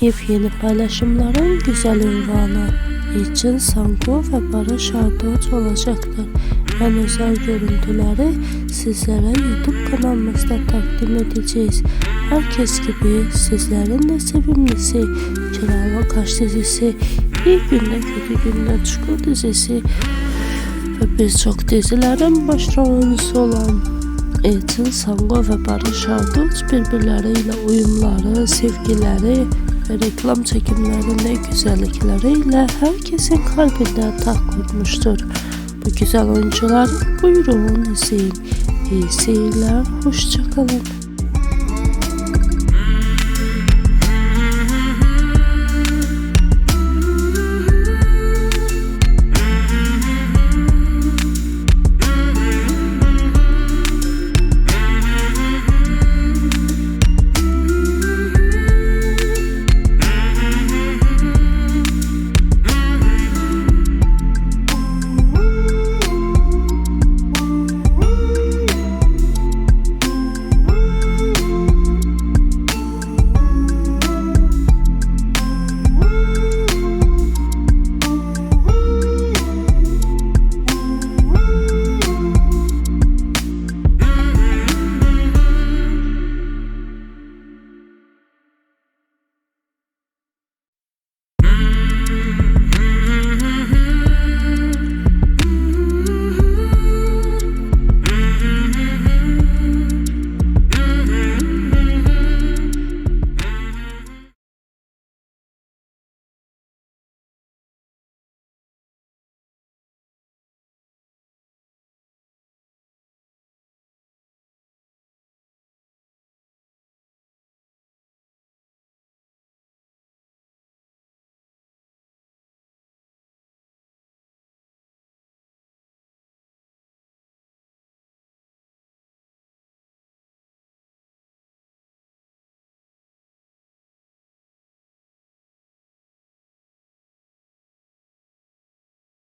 yepyeni paylaşımların güzel ünvanı için Sango ve Barış Arduç olacaktır. En özel görüntüleri sizlere YouTube kanalımızda takdim edeceğiz. Herkes gibi sizlerin de sevimlisi Kiralık Aşk dizisi, İyi Günde Kötü Günde Çukur dizisi ve birçok dizilerin başrol oyuncusu olan Elçin Sango ve Barış Arduç birbirleriyle uyumları, sevgileri ve reklam çekimlerinde güzellikleriyle herkesin kalbinde taht kurmuştur. Bu güzel oyuncular buyurun izleyin. İyi hoşçakalın.